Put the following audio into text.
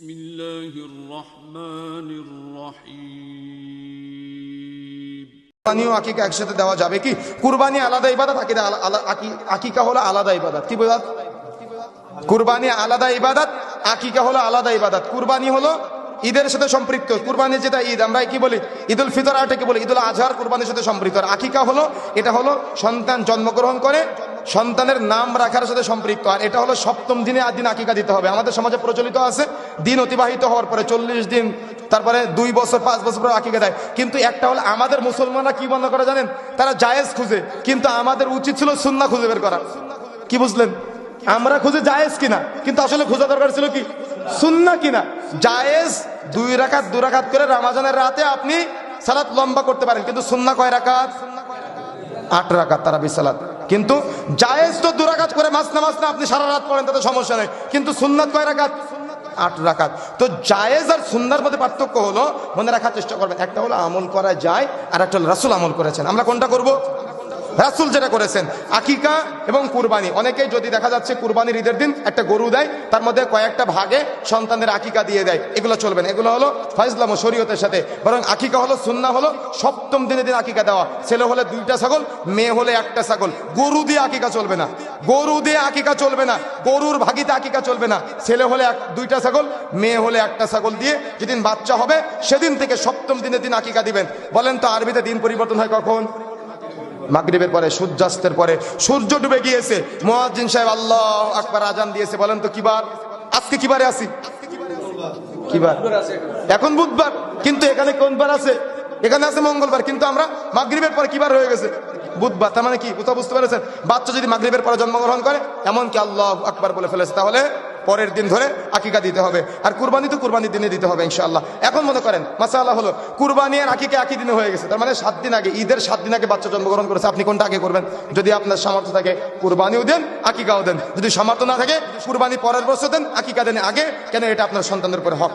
بسم الله الرحمن الرحيم কুরবানি ও আকিকা একসাথে দেওয়া যাবে কি কুরবানি আলাদা ইবাদত আকিদা আলা- আলা- আকি- আকিকা হলো আলাদা ইবাদত কি ইবাদত কুরবানি আলাদা ইবাদত আকিকা হলো আলাদা ইবাদত কুরবানি হলো ঈদের সাথে সম্পৃক্ত কুরবানি যেটা ঈদ আমরা কি বলি ঈদুল ফিতর আটাকে বলি ঈদুল আজহার কুরবানির সাথে সম্পৃক্ত আর আকিকা হলো এটা হলো সন্তান জন্মগ্রহণ করে সন্তানের নাম রাখার সাথে সম্পৃক্ত। আর এটা হলো সপ্তম দিনে দিন আকিকা দিতে হবে। আমাদের সমাজে প্রচলিত আছে, দিন অতিবাহিত হওয়ার পরে চল্লিশ দিন, তারপরে দুই বছর, পাঁচ বছর পরে আকিকা দেয়। কিন্তু একটা হলো আমাদের মুসলমানরা কি বন্ধ করে জানেন? তারা জায়েজ খুঁজে। কিন্তু আমাদের উচিত ছিল সুন্না খুঁজে বের করা। কি বুঝলেন? আমরা খুঁজে জায়েজ কিনা? কিন্তু আসলে খোঁজা দরকার ছিল কি? সুন্না কিনা? জায়েজ দুই রাখাত দু রাখাত করে রামাজানের রাতে আপনি সালাত লম্বা করতে পারেন। কিন্তু সুন্না কয় রাখাত আট রাকাত তারা বিসালাত কিন্তু জায়েজ তো দু রাকাত করে মাস নামাজ না আপনি সারা রাত পড়েন, তাতে সমস্যা নেই। কিন্তু সুন্নাত কয় রাকাত? আট রাখাত তো জায়েজ আর সুন্দর মধ্যে পার্থক্য হলো, মনে রাখার চেষ্টা করবেন। একটা হলো আমল করা যায় আর একটা হলো রাসুল আমল করেছেন। আমরা কোনটা করব? রাসুল যেটা করেছেন, আকিকা এবং কুরবানি। অনেকেই যদি দেখা যাচ্ছে কুরবানির ঈদের দিন একটা গরু দেয়, তার মধ্যে কয়েকটা ভাগে সন্তানদের আকিকা দিয়ে দেয়। এগুলো চলবে না। এগুলো হলো ফাইজলাম শরীয়তের সাথে। বরং আকিকা হলো সুন্না হলো সপ্তম দিনে দিন আকিকা দেওয়া। ছেলে হলে দুইটা ছাগল, মেয়ে হলে একটা ছাগল। গরু দিয়ে আকিকা চলবে না। গরু দিয়ে আকিকা চলবে না। গরুর ভাগিতে আকিকা চলবে না। ছেলে হলে এক, দুইটা ছাগল, মেয়ে হলে একটা ছাগল দিয়ে যেদিন বাচ্চা হবে, সেদিন থেকে সপ্তম দিনে দিন আকিকা দিবেন। বলেন তো আরবিতে দিন পরিবর্তন হয় কখন? মাগরিবের পরে, সূর্যাস্তের পরে, সূর্য ডুবে গিয়েছে। মোয়াজ্জিন সাহেব আল্লাহ আকবার আজান দিয়েছে। বলেন তো কিবার আজকে কিবারে আসি কিবার এখন বুধবার। কিন্তু এখানে কোন বার আছে? এখানে আছে মঙ্গলবার। কিন্তু আমরা মাগরিবের পরে কিবার হয়ে গেছে? বুধবার। তার মানে কি? বুঝতে পেরেছেন? বাচ্চা যদি মাগরিবের পরে জন্মগ্রহণ করে, এমনকি আল্লাহ আকবার বলে ফেলেছে, তাহলে পরের দিন ধরে আকিকা দিতে হবে। আর কুরবানি তো কুরবানির দিনে দিতে হবে ইনশাআল্লাহ। এখন মনে করেন মাসাল্লাহ হলো, কুরবানি আর আকিকে একই দিনে হয়ে গেছে। তার মানে সাত দিন আগে, ঈদের সাত দিন আগে বাচ্চা জন্মগ্রহণ করেছে। আপনি কোনটা আগে করবেন? যদি আপনার সামর্থ্য থাকে, কুরবানিও দেন, আকিকাও দেন। যদি সামর্থ্য না থাকে, কুরবানি পরের বছর দেন, আকিকা দেন আগে, কেন এটা আপনার সন্তানদের উপরে হক?